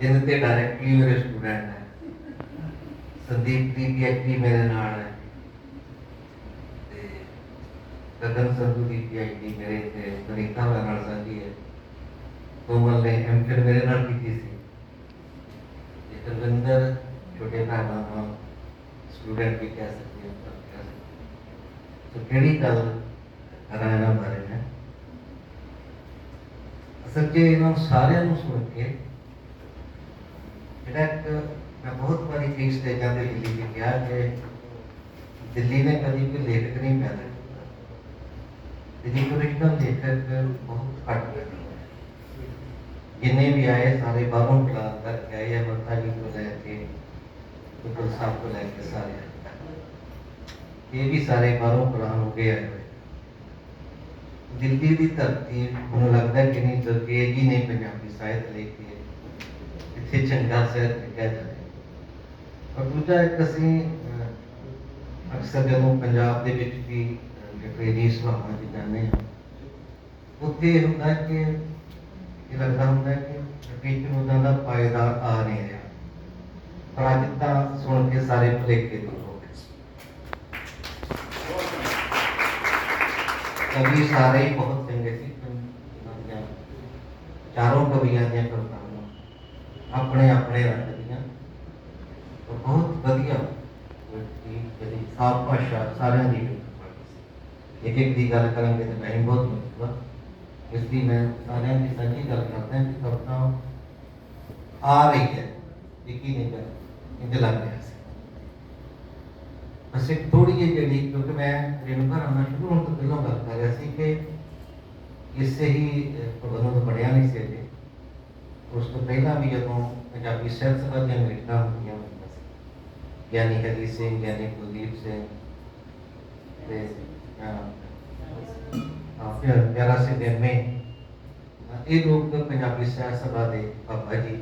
ਇਹਨਾਂ ਤੇ ਡਾਇਰੈਕਟਲੀ ਮੇਰੇ ਸਟੂਡੈਂਟ ਹੈ। ਸੰਦੀਪ ਦੀ ਪੀਐਚਡੀ ਮੇਰੇ ਨਾਲ ਹੈ। ਤੇ ਗਗਨ ਸੰਧੂ ਦੀ ਪੀਐਚਡੀ ਮੇਰੇ ਤੇ ਸੁਨੀਤਾ ਨਾਲ ਸਾਂਝੀ ਹੈ। ਕੋਮਲ ਨੇ ਐਮਫਿਲ ਮੇਰੇ ਨਾਲ ਕੀਤੀ ਸੀ। ਤੇ ਤਰਵਿੰਦਰ ਛੋਟੇ ਭੈਣਾਂ ਦਾ ਸਟੂਡੈਂਟ ਵੀ ਕਹਿ ਸਕਦੇ ਹਾਂ ਕਹਿ ਸਕਦੇ ਸੋ ਕਿਹੜੀ ਗੱਲ ਕਰਾਣਾ ਬਾਰੇ ਹੈ? ਅਸਲ 'ਚ ਇਹਨਾਂ ਸਾਰਿਆਂ ਨੂੰ ਸੁਣ ਕੇ ਜਿਹੜਾ ਇੱਕ ਮੈਂ ਬਹੁਤ ਵਾਰੀ ਕਈ ਸਟੇਜਾਂ ਤੇ ਦਿੱਲੀ ਵਿੱਚ ਕਿਹਾ ਕਿ ਦਿੱਲੀ ਨੇ ਕਦੀ ਕੋਈ ਲੇਖਕ ਨਹੀਂ ਪੈਦਾ ਕੀਤਾ ਦਿੱਲੀ ਤੋਂ original ਲੇਖਕ ਬਹੁਤ ਘੱਟ ਪੈਦਾ ਹੋਏ ਜਿੰਨੇ ਵੀ ਆਏ ਸਾਰੇ ਬਾਹਰੋਂ ਪਲਾਨ ਕਰਕੇ ਆਏ ਆ ਮਰਤਾ ਜੀ ਤੋਂ ਲੈ ਕੇ ਕੁਤਲ ਸਾਹਿਬ ਤੋਂ ਲੈ ਕੇ ਸਾਰੇ ਆਏ। ਇਹ ਵੀ ਸਾਰੇ ਬਾਹਰੋਂ ਪਲਾਨ ਹੋ ਕੇ ਆਏ ਹੋਏ ਦਿੱਲੀ ਦੀ ਧਰਤੀ ਮੈਨੂੰ ਲੱਗਦਾ ਕਿ ਨਹੀਂ ਦਰਜੇ ਜੀ ਨਹੀਂ ਪੰਜਾਬੀ ਸਾਹਿਤ ਲੈ ਕੇ ਇੱਥੇ ਚੰਗਾ ਸਾਹਿਤ ਲਿਖਿਆ ਜਾਵੇ ਔਰ ਦੂਜਾ ਇੱਕ ਅਸੀਂ ਅਕਸਰ ਜਦੋਂ ਪੰਜਾਬ ਦੇ ਵਿੱਚ ਵੀ ਲਿਟਰੇਰੀ ਸਭਾਵਾਂ 'ਚ ਜਾਂਦੇ ਹਾਂ, ਉੱਥੇ ਇਹ ਹੁੰਦਾ ਕਿ, ਇਹ ਲੱਗਦਾ ਹੁੰਦਾ ਕਿ ਟੀਚਰ ਉਹਦਾ ਦਾ ਪਾਇਦਾਰ ਆ ਨਹੀਂ ਰਿਹਾ। ਪਰ ਅੱਜ ਤਾਂ ਸੁਣ ਕੇ ਸਾਰੇ ਭੁਲੇਖੇ ਦੂਰ ਹੋ ਗਏ। ਕਵੀ ਸਾਰੇ ਹੀ ਬਹੁਤ ਚੰਗੇ ਸੀ ਇਹਨਾਂ ਚਾਰੋਂ ਕਵੀਆਂ ਦੀਆਂ ਕਵਿਤਾਵਾਂ ਆਪਣੇ ਆਪਣੇ ਰੰਗ ਦੀਆਂ। ਬਹੁਤ ਵਧੀਆ ਜਿਹੜੀ ਜਿਹੜੀ ਸਾਫ਼ ਭਾਸ਼ਾ ਸਾਰਿਆਂ ਦੀ ਇੱਕ ਇੱਕ ਦੀ ਗੱਲ ਕਰਾਂਗੇ ਤਾਂ ਟਾਈਮ ਬਹੁਤ ਮਿਲੂਗਾ ਇਸ ਦੀ ਮੈਂ ਸਾਰਿਆਂ ਦੀ ਸਾਂਝੀ ਗੱਲ ਕਰਦਾ ਕਿ ਕਵਿਤਾ ਆ ਰਹੀ ਹੈ ਇਹ ਨਹੀਂ ਕਰ ਇੰਜ ਲੱਗ ਰਿਹਾ ਸੀ। ਬਸ ਇੱਕ ਥੋੜੀ ਜਿਹੀ ਜਿਹੜੀ, ਕਿਉਂਕਿ ਮੈਂ ਰੇਣੂਕਾ ਰਾਣਾ ਸ਼ੁਰੂ ਹੋਣ ਤੋਂ ਪਹਿਲਾਂ ਗੱਲ ਕਰ ਰਿਹਾ ਸੀ ਕਿ ਇਸੇ ਹੀ ਪ੍ਰਬੰਧਨ ਤੋਂ ਨਹੀਂ ਸੀ ਉਸ ਤੋਂ ਪਹਿਲਾਂ ਵੀ ਜਦੋਂ ਪੰਜਾਬੀ ਸਾਹਿਤ ਸਭਾ ਦੀਆਂ ਮੀਟਿੰਗਾਂ ਹੁੰਦੀਆਂ ਹੁੰਦੀਆਂ ਸੀ, ਗਿਆਨੀ ਹਰੀ ਸਿੰਘ, ਗਿਆਨੀ ਕੁਲਦੀਪ ਸਿੰਘ ਤੇ ਫਿਰ ਪਿਆਰਾ ਸਿੰਘ ਦੇਮੇ ਇਹ ਲੋਕ ਪੰਜਾਬੀ ਸਾਹਿਤ ਸਭਾ ਦੇ ਬਾਬਾ ਜੀ,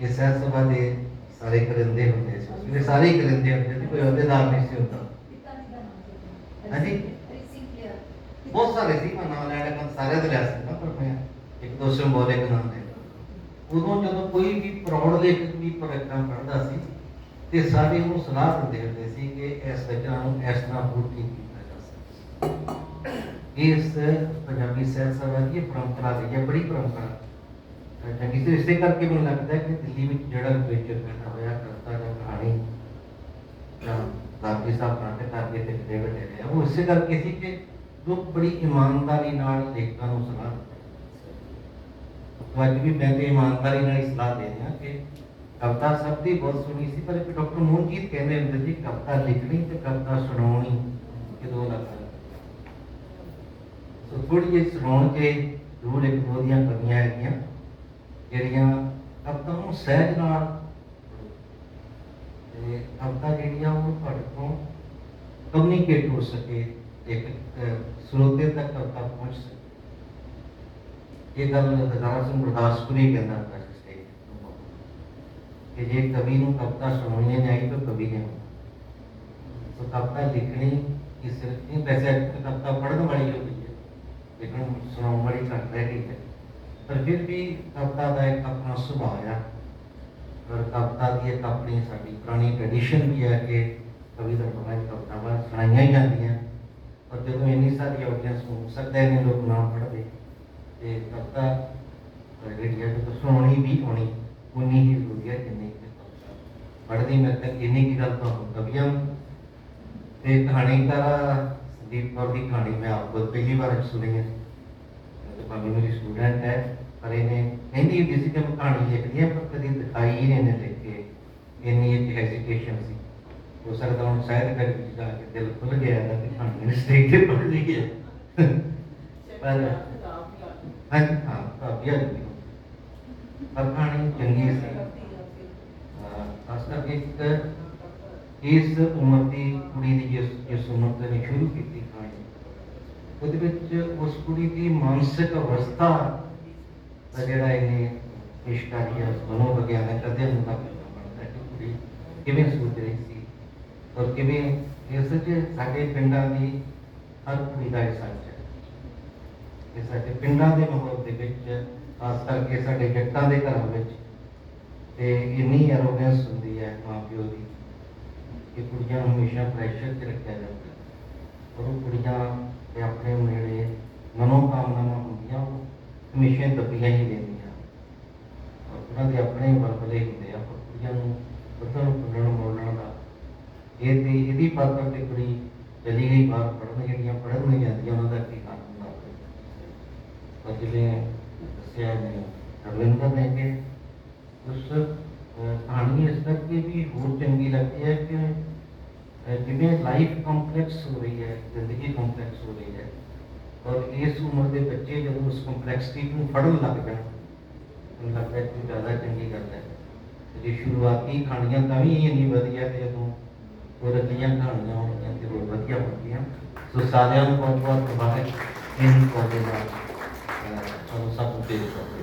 ਇਹ ਸਾਹਿਤ ਸਭਾ ਦੇ ਸਾਰੇ ਕਰਿੰਦੇ ਹੁੰਦੇ ਸੀ ਉਸ ਵੇਲੇ ਸਾਰੇ ਹੀ ਕਰਿੰਦੇ ਹੁੰਦੇ ਸੀ, ਕੋਈ ਅਹੁਦੇਦਾਰ ਨਹੀਂ ਸੀ ਹੁੰਦਾ। ਹਾਂਜੀ? ਬਹੁਤ ਸਾਰੇ ਸੀ, ਮੈਂ ਨਾਮ ਲੈਣਾ kan ਦੇ ਲਿਆ ਸਕਦਾ, ਪਰ ਮੈਂ ਇੱਕ ਦੋ ਸਿੰਬੋਲਿਕ ਨਾਮ ਦੇ ਉਦੋਂ ਜਦੋਂ ਕੋਈ ਵੀ ਪ੍ਰੌੜ ਲੇਖਕ ਵੀ ਪ੍ਰਗਟਾਂ ਪੜ੍ਹਦਾ ਸੀ ਤੇ ਸਾਰੇ ਉਹਨੂੰ ਸਲਾਹ ਦਿੰਦੇ ਹੁੰਦੇ ਸੀ ਕਿ ਇਸ ਰਚਨਾ ਨੂੰ ਇਸ ਤਰ੍ਹਾਂ ਹੋਰ ਕੀ ਕੀਤਾ ਜਾ ਸਕਦਾ ਇਸ ਪੰਜਾਬੀ ਸਾਹਿਤ ਸਭਾ ਦੀ ਇਹ ਪਰੰਪਰਾ ਰਹੀ ਹੈ ਬੜੀ ਪਰੰਪਰਾ ਅਹ ਚੰਗੀ ਸੀ ਇਸੇ ਕਰਕੇ ਮੈਨੂੰ ਲੱਗਦਾ ਹੈ ਕਿ ਦਿੱਲੀ ਵਿੱਚ ਜਿਹੜਾ ਲਿਟਰੇਚਰ ਪੈਦਾ ਹੋਇਆ ਕਰਤਾ ਜਾਂ ਕਹਾਣੀ ਜਾਂ ਕਾਫੀ ਸਾਹਿਬ ਨਾਟਕ ਕਰਕੇ ਤੇ ਕਿਤੇ ਵੱਡੇ ਰਹੇ ਆ, ਉਹ ਇਸੇ ਕਰਕੇ ਸੀ ਕਿ ਲੋਕ ਬੜੀ ਇਮਾਨਦਾਰੀ ਨਾਲ ਲੇਖਕਾਂ ਨੂੰ ਸਲਾਹ ਦਿੰਦੇ ਸੀ। ਤਾਂ ਅੱਜ ਵੀ ਮੈਂ ਤੇ ਇਮਾਨਦਾਰੀ ਨਾਲ ਹੀ ਸਲਾਹ ਦੇ ਰਿਹਾ ਕਿ ਕਵਿਤਾ ਸਭ ਦੀ ਬਹੁਤ ਸੁਣੀ ਸੀ, ਪਰ ਡਾਕਟਰ ਮੋਹਨਜੀਤ ਕਹਿੰਦੇ ਹੁੰਦੇ ਸੀ, ਕਵਿਤਾ ਲਿਖਣੀ ਤੇ ਕਵਿਤਾ ਸੁਣਾਉਣੀ, ਇਹ ਦੋ ਅਲੱਗ ਸੋ ਥੋੜੀ ਜਿਹੀ ਸੁਣਾਉਣ ਕੇ ਜ਼ਰੂਰ ਇੱਕ ਦੋ ਦੀਆਂ ਕਮੀਆਂ ਹੈਗੀਆਂ, ਜਿਹੜੀਆਂ ਕਵਿਤਾ ਨੂੰ ਸਹਿਜ ਨਾਲ ਤੇ ਕਵਿਤਾ ਜਿਹੜੀ ਉਹ ਤੁਹਾਡੇ ਤੋਂ ਕਮਿਊਨੀਕੇਟ ਹੋ ਸਕੇ, ਇੱਕ ਸਰੋਤੇ ਤੱਕ ਕਵਿਤਾ ਪਹੁੰਚ ਸਕੇ। ਇਹ ਗੱਲ ਹਜ਼ਾਰਾ ਸਿੰਘ ਗੁਰਦਾਸਪੁਰੀ ਕਹਿੰਦਾ ਹੁੰਦਾ ਸੀ ਕਿ ਜੇ ਕਵੀ ਨੂੰ ਕਵਿਤਾ ਸੁਣਾਉਣੀ ਨਹੀਂ ਆਈ ਤਾਂ ਕਵੀ ਨਹੀਂ ਸੋ ਕਵਿਤਾ ਲਿਖਣੀ ਇਸ ਇਹ ਵੈਸੇ ਕਵਿਤਾ ਪੜ੍ਹਨ ਵਾਲੀ ਹੋ ਹੈ, ਲੇਕਿਨ ਸੁਣਾਉਣ ਵਾਲੀ ਘੱਟ ਰਹਿ ਗਈ ਹੈ। ਪਰ ਫਿਰ ਵੀ ਕਵਿਤਾ ਦਾ ਇੱਕ ਆਪਣਾ ਸੁਭਾਅ ਆ। ਔਰ ਕਵਿਤਾ ਦੀ ਇੱਕ ਆਪਣੀ ਸਾਡੀ ਪੁਰਾਣੀ ਟ੍ਰੈਡੀਸ਼ਨ ਵੀ ਹੈ ਕਿ ਕਵੀ ਦਾ ਬਣਾ ਕਵਿਤਾਵਾਂ ਸੁਣਾਈਆਂ ਹੀ ਜਾਂਦੀਆਂ ਔਰ ਜਦੋਂ ਇੰਨੀ ਸਾਰੀ ਆਡੀਅנס ਨੂੰ ਸਕਦਾ ਹੈ ਲੋਕ ਨਾ ਪੜਦੇ ਤੇ ਕਵਿਤਾ ਜਿਹੜੀ ਹੈ ਉਹ ਸੁਣਾਉਣੀ ਵੀ ਹੋਣੀ ਉਨੀ ਹੀ ਜ਼ਰੂਰੀ ਹੈ ਜਿੰਨੀ ਕਿ ਪੜ੍ਹਦੀ ਮੈਂ ਤੱਕ ਇੰਨੀ ਕੀ ਗੱਲ ਤੁਹਾਨੂੰ ਕਵੀਆਂ ਤੇ ਕਹਾਣੀਕਾਰ ਸੰਦੀਪ ਕੌਰ ਦੀ ਕਹਾਣੀ ਮੈਂ ਆਪ ਕੋਲ ਪਹਿਲੀ ਵਾਰ ਸੁਣੀ ਹੈ। ਤੇ ਭਾਵੇਂ ਮੇਰੀ ਸਟੂਡੈਂਟ ਹੈ ਪਰ ਇਹਨੇ ਕਹਿੰਦੀ ਹੁੰਦੀ ਸੀ ਕਿ ਮੈਂ ਕਹਾਣੀ ਲਿਖਦੀ ਹਾਂ ਪਰ ਕਦੀ ਦਿਖਾਈ ਹੀ ਨਹੀਂ ਇਹਨੇ ਲਿਖ ਕੇ। ਇੰਨੀ ਇੱਕ ਹੈਜ਼ਿਟੇਸ਼ਨ ਸੀ। ਹੋ ਸਕਦਾ ਹੁਣ ਸ਼ਾਇਦ ਕਰ ਜਾ ਕੇ ਦਿਲ ਖੁੱਲ ਗਿਆ ਤਾਂ ਕਿ ਕਹਾਣੀ ਨੇ ਸਟੇਜ ਤੇ ਪੜ੍ਹ ਲਈ ਹੈ। ਪਰ ਹਾਂ ਹਾਂ ਕਾਫੀ ਜੀ ਪਰ ਕਹਾਣੀ ਚੰਗੀ ਸੀ। ਖਾਸ ਕਰਕੇ ਇਸ ਉਮਰ ਦੀ ਕੁੜੀ ਦੀ ਜਿਸ ਜਿਸ ਉਮਰ ਤੇ ਨੇ ਸ਼ੁਰੂ ਕੀਤੀ ਕਹਾਣੀ। ਉਹਦੇ ਵਿੱਚ ਉਸ ਕੁੜੀ ਦੀ ਮਾਨਸਿਕ ਅਵਸਥਾ ਦਾ ਜਿਹੜਾ ਇਹ ਪੇਸ਼ ਕਰੀ ਹੈ ਮਨੋ ਵਿਗਿਆਨਕ ਅਧਿਐਨ ਦਾ ਬਣਦਾ ਕਿ ਕੁੜੀ ਕਿਵੇਂ ਸੋਚ ਰਹੀ ਸੀ ਔਰ ਕਿਵੇਂ ਇਸ ਚ ਸਾਡੇ ਪਿੰਡਾਂ ਦੀ ਹਰ ਕੁੜੀ ਦਾ ਇਹ ਸੱਚ ਹੈ। ਕਿ ਸਾਡੇ ਪਿੰਡਾਂ ਦੇ ਮਾਹੌਲ ਦੇ ਵਿੱਚ, ਖਾਸ ਕਰਕੇ ਸਾਡੇ ਜੱਟਾਂ ਦੇ ਘਰਾਂ ਵਿੱਚ, ਤੇ ਇੰਨੀ ਐਰੋਗੈਂਸ ਹੁੰਦੀ ਹੈ ਮਾਂ ਪਿਓ ਦੀ ਕਿ ਕੁੜੀਆਂ ਨੂੰ ਹਮੇਸ਼ਾ ਪ੍ਰੈਸ਼ਰ 'ਚ ਰੱਖਿਆ ਜਾਂਦਾ ਹੈ। ਉਹ ਕੁੜੀਆਂ ਦੇ ਆਪਣੇ ਜਿਹੜੇ ਮਨੋਕਾਮਨਾਵਾਂ ਹੁੰਦੀਆਂ, ਉਹ ਹਮੇਸ਼ਾ ਦੱਬੀਆਂ ਹੀ ਰਹਿੰਦੀਆਂ ਉਹਨਾਂ ਦੇ ਆਪਣੇ ਵਰਬਲੇ ਹੁੰਦੇ ਆ, ਪਰ ਕੁੜੀਆਂ ਨੂੰ ਵਧਣ ਫੁੱਲਣ ਮੋੜਨ ਦਾ ਇਹ ਤੇ ਇਹਦੀ ਪਾਤਰ ਤੇ ਕੁੜੀ ਚਲੀ ਗਈ, ਬਾਹਰ ਪੜ੍ਹਨ, ਜਿਹੜੀਆਂ ਪੜ੍ਹਨ ਨਹੀਂ ਜਾਂਦੀਆਂ, ਉਹਨਾਂ ਦਾ ਕੀ ਕਾਰਨ ਜਿਵੇਂ ਦੱਸਿਆ ਨੇ ਰਵਿੰਦਰ ਨੇ ਕਿ ਉਸ ਕਹਾਣੀ ਇਸ ਕਰਕੇ ਵੀ ਹੋਰ ਚੰਗੀ ਲੱਗਦੀ ਹੈ ਕਿ ਜਿਵੇਂ ਲਾਈਫ ਕੰਪਲੈਕਸ ਹੋ ਰਹੀ ਹੈ ਜ਼ਿੰਦਗੀ ਕੰਪਲੈਕਸ ਹੋ ਰਹੀ ਹੈ ਔਰ ਇਸ ਉਮਰ ਦੇ ਬੱਚੇ ਜਦੋਂ ਉਸ ਕੰਪਲੈਕਸਿਟੀ ਨੂੰ ਫੜਨ ਲੱਗ ਪੈਣ ਮੈਨੂੰ ਲੱਗਦਾ ਹੈ ਜ਼ਿਆਦਾ ਚੰਗੀ ਗੱਲ ਹੈ ਤੇ ਜੇ ਸ਼ੁਰੂਆਤੀ ਕਹਾਣੀਆਂ ਤਾਂ ਵੀ ਇੰਨੀ ਵਧੀਆ ਤੇ ਜਦੋਂ ਉਹ ਰਚੀਆਂ ਕਹਾਣੀਆਂ ਹੋਣਗੀਆਂ ਤੇ ਹੋਰ ਵਧੀਆ ਹੋਣਗੀਆਂ ਸੋ ਸਾਰਿਆਂ ਨੂੰ ਬਹੁਤ ਬਹੁਤ ਮੁਬਾਰਕ ਇਨ ਕੋਲੇਜ ਦਾ ਅਹ, ਤੁਹਾਨੂੰ ਸਭ ਨੂੰ ਪੇਸ਼ ਕਰਦਾ